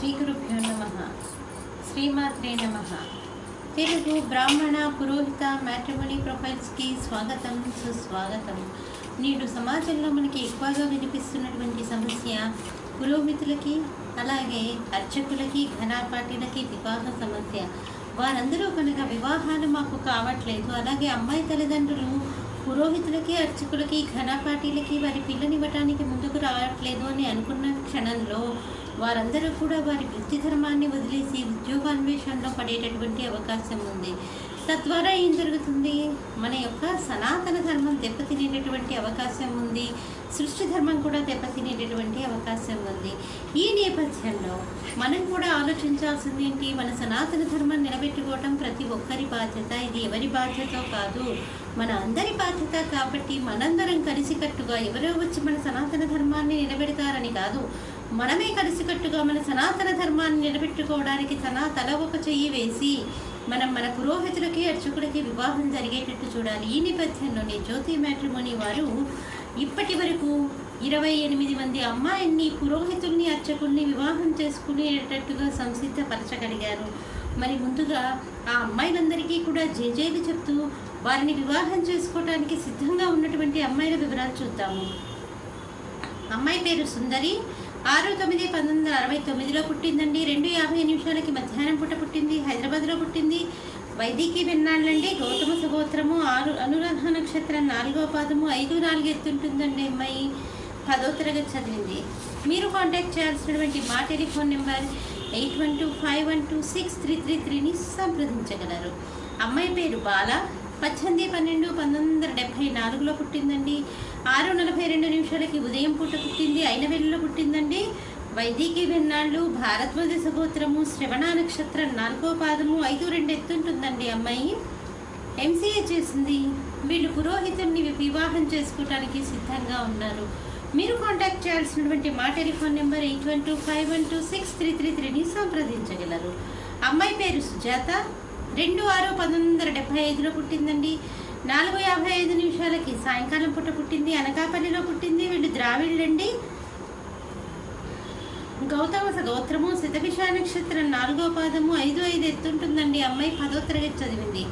శ్రీగురుభ్యో నమ. శ్రీమాత్రే నమ. తెలుగు బ్రాహ్మణ పురోహిత మ్యాట్రిమోనీ ప్రొఫైల్స్కి స్వాగతం సుస్వాగతం. నేడు సమాజంలో మనకి ఎక్కువగా వినిపిస్తున్నటువంటి సమస్య పురోహితులకి అలాగే అర్చకులకి ఘనాపాటిలకి వివాహ సమస్య. వారందరూ కనుక వివాహాలు మాకు కావట్లేదు. అలాగే అమ్మాయి తల్లిదండ్రులు పురోహితులకి అర్చకులకి ఘనపాటీలకి వారి పిల్లనివ్వటానికి ముందుకు రావట్లేదు అని అనుకున్న క్షణంలో వారందరూ కూడా వారి వృత్తి ధర్మాన్ని వదిలేసి ఉద్యోగాన్వేషణలో పడేటటువంటి అవకాశం ఉంది. తద్వారా ఏం జరుగుతుంది? మన యొక్క సనాతన ధర్మం దెబ్బతినేటటువంటి అవకాశం ఉంది. సృష్టి ధర్మం కూడా దెబ్బతినేటటువంటి అవకాశం ఉంది. ఈ నేపథ్యంలో మనం కూడా ఆలోచించాల్సింది ఏంటి? మన సనాతన ధర్మం నిలబెట్టుకోవటం ప్రతి ఒక్కరి బాధ్యత. ఇది ఎవరి బాధ్యత కాదు. మన అందరి బాధ్యత కాబట్టి మనందరం కలిసికట్టుగా ఎవరో వచ్చి మన సనాతన ధర్మాన్ని నిలబెడతారని కాదు. మనమే కలిసికట్టుగా మన సనాతన ధర్మాన్ని నిలబెట్టుకోవడానికి తన తల ఒక చెయ్యి వేసి మనం మన పురోహితులకి అర్చకుడికి వివాహం జరిగేటట్టు చూడాలి. ఈ నేపథ్యంలోనే జ్యోతి మ్యాట్రిమోని వారు ఇప్పటి వరకు ఇరవై ఎనిమిది మంది అమ్మాయిని పురోహితుల్ని అర్చకుల్ని వివాహం చేసుకునేటట్టుగా సంసిద్ధపరచగలిగారు. మరి ముందుగా ఆ అమ్మాయిలందరికీ కూడా జేజేలు చెప్తూ వారిని వివాహం చేసుకోవడానికి సిద్ధంగా ఉన్నటువంటి అమ్మాయిల వివరాలు చూద్దాము. అమ్మాయి పేరు సుందరి. ఆరు తొమ్మిది పంతొమ్మిది వందల అరవై తొమ్మిదిలో పుట్టిందండి. రెండు యాభై నిమిషాలకి మధ్యాహ్నం పూట పుట్టింది. హైదరాబాద్లో పుట్టింది. వైదికీ విన్నాళ్ళండి. గౌతమ సుగోత్రము ఆరు అనురాధ నక్షత్రం నాలుగో పాదము ఐదు నాలుగు ఎత్తుంటుందండి అమ్మాయి. పదో తరగతి చదివింది. మీరు కాంటాక్ట్ చేయాల్సినటువంటి మా telephone number eight one two five one two six three three త్రీని సంప్రదించగలరు. అమ్మాయి పేరు బాల. పద్దెనిమిది పన్నెండు పంతొమ్మిది వందల డెబ్భై నాలుగులో పుట్టిందండి. ఆరు నలభై రెండు నిమిషాలకి ఉదయం పూట పుట్టింది అయినవెల్లిలో పుట్టిందండి. వైదికీ వెన్నాళ్ళు భారద్వాజ సగోత్రము శ్రవణ నక్షత్రం నాలుగో పాదము ఐదు రెండు ఎత్తుంటుందండి అమ్మాయి. ఎంసీఏ చేసింది. వీళ్ళు పురోహితుడిని వివాహం చేసుకోవడానికి సిద్ధంగా ఉన్నారు. మీరు కాంటాక్ట్ చేయాల్సినటువంటి మా telephone number eight one two five one two six three three త్రీని సంప్రదించగలరు. అమ్మాయి పేరు సుజాత. రెండు ఆరు పంతొమ్మిది వందల డెబ్బై ఐదులో పుట్టిందండి. నాలుగు యాభై ఐదు నిమిషాలకి సాయంకాలం పూట పుట్టింది అనకాపల్లిలో పుట్టింది వీళ్ళు ద్రావిళ్ళండి గౌతమ గోత్రము శతభిష నక్షత్రం నాలుగో పాదము ఐదు ఐదు ఎత్తుంటుందండి. అమ్మాయి పదో తరగతి చదివింది.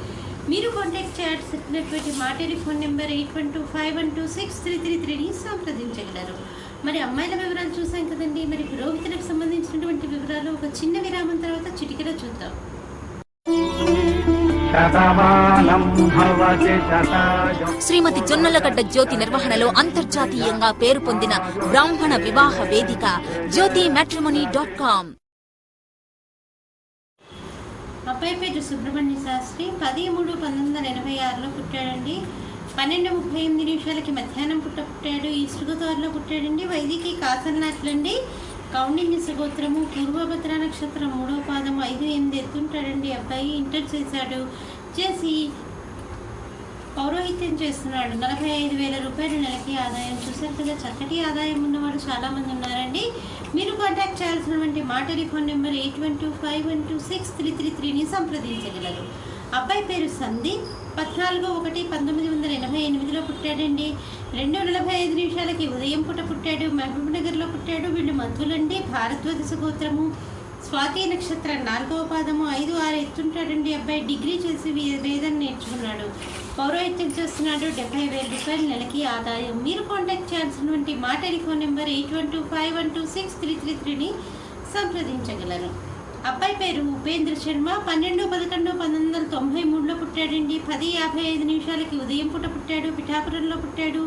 మీరు కాంటాక్ట్ చేయాల్సినటువంటి మా telephone number eight one two five one two six three three త్రీని సంప్రదించగలరు. మరి అమ్మాయిల వివరాలు చూసాం కదండి. మరి పురోహితులకు సంబంధించినటువంటి వివరాలు ఒక చిన్న విరామం తర్వాత చిటికలో చూద్దాం. శ్రీమతి జొన్నలగడ్డ జ్యోతి నిర్వహణలో అంతర్జాతీయంగా పేరు పొందిన బ్రాహ్మణ వివాహ వేదిక జ్యోతి మ్యాట్రిమోనీ డాట్ కామ్ అబ్బాయి పేరు సుబ్రహ్మణ్య శాస్త్రి పది మూడు పంతొమ్మిది వందల ఎనభై ఆరులో పుట్టాడండి. పన్నెండు ముప్పై ఎనిమిది నిమిషాలకి మధ్యాహ్నం పుట్ట పుట్టాడు. ఈస్ట్ గోదావరిలో పుట్టాడండి. వైదికి కాసల్నాట్లండి కౌండిన్య సగోత్రము పూర్వభద్ర నక్షత్రం మూడో పాదం ఐదు ఎనిమిది ఎత్తుంటాడండి. అబ్బాయి ఇంటర్ చేశాడు. చేసి పౌరోహిత్యం చేస్తున్నాడు. నలభై ఐదు వేల రూపాయల నెలకి ఆదాయం. చూశారు కదా చక్కటి ఆదాయం ఉన్నవాడు చాలామంది ఉన్నారండి. మీరు కాంటాక్ట్ చేయాల్సినటువంటి మా telephone number eight one two five one two six three three త్రీని సంప్రదించగలరు. అబ్బాయి పేరు సందీప్. పద్నాలుగు ఒకటి పంతొమ్మిది వందల ఎనభై ఎనిమిదిలో పుట్టాడండి. రెండు నలభై ఐదు నిమిషాలకి ఉదయం పూట పుట్టాడు. మహబూబ్ నగర్లో పుట్టాడు. వీళ్ళు మధులండి. భారద్వాజ గోత్రము స్వాతి నక్షత్రం నాలుగవ పాదము. ఐదు ఆరు ఎత్తుంటాడండి అబ్బాయి. డిగ్రీ చేసి వే- వేదం నేర్చుకున్నాడు. పౌరోహిత్యం చేస్తున్నాడు. డెబ్బై వేల రూపాయల నెలకి ఆదాయం. మీరు కాంటాక్ట్ చేయాల్సినటువంటి మా telephone number eight one two five one two six three three త్రీని సంప్రదించగలరు. అబ్బాయి పేరు ఉపేంద్ర శర్మ. పన్నెండు పదకొండు పంతొమ్మిది వందల తొంభై మూడులో పుట్టాడండి. పది యాభై ఐదు నిమిషాలకి ఉదయం పూట పుట్టాడు పిఠాపురంలో పుట్టాడు.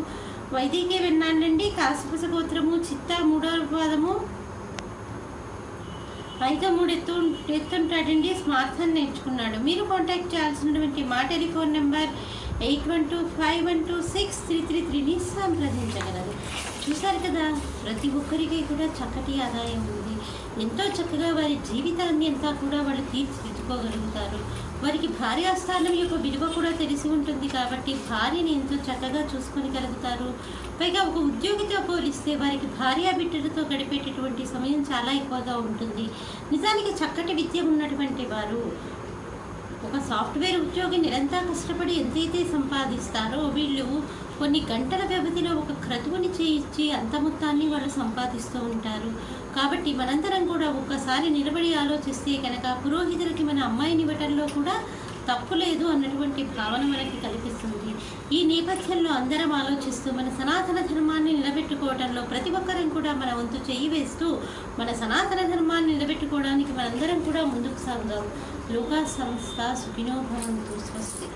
వైదికే విన్నానండి కాశపస గోత్రము చిత్త మూడవ పాదము ఐదో మూడు ఎత్తు ఎత్తుంటాడండి. స్మార్ట్ నేర్చుకున్నాడు. మీరు కాంటాక్ట్ చేయాల్సినటువంటి మా telephone number eight one two five one two six three three త్రీని సంప్రదించగలరు. చూశారు కదా ప్రతి ఒక్కరికి కూడా చక్కటి ఆదాయం ఉంది. ఎంతో చక్కగా వారి జీవితాన్ని అంతా కూడా వాళ్ళు తీర్చిదిద్దుకోగలుగుతారు. వారికి భార్యాస్థానం యొక్క విలువ కూడా తెలిసి ఉంటుంది కాబట్టి భార్యని ఎంతో చక్కగా చూసుకోగలుగుతారు పైగా ఒక ఉద్యోగితో పోలిస్తే వారికి భార్య బిడ్డలతో గడిపేటటువంటి సమయం చాలా ఎక్కువగా ఉంటుంది. నిజానికి చక్కటి విద్య ఉన్నటువంటి వారు ఒక సాఫ్ట్వేర్ ఉద్యోగి నిరంతరం కష్టపడి ఎంతైతే సంపాదిస్తారో వీళ్ళు కొన్ని గంటల వ్యవధిలో ఒక క్రతువుని చేయించి అంత మొత్తాన్ని వాళ్ళు సంపాదిస్తూ ఉంటారు. కాబట్టి మనందరం కూడా ఒక్కసారి నిలబడి ఆలోచిస్తే కనుక పురోహితులకి మన అమ్మాయిని ఇవ్వటంలో కూడా తప్పు లేదు అన్నటువంటి భావన మనకి కల్పిస్తుంది. ఈ నేపథ్యంలో అందరం ఆలోచిస్తూ మన సనాతన ధర్మాన్ని నిలబెట్టుకోవడంలో ప్రతి ఒక్కరం కూడా మన వంతు చెయ్యి వేస్తూ మన సనాతన ధర్మాన్ని నిలబెట్టుకోవడానికి మనందరం కూడా ముందుకు సాగుదాం. లోకా సంస్థ సుఖినోభవంతు స్వస్తి.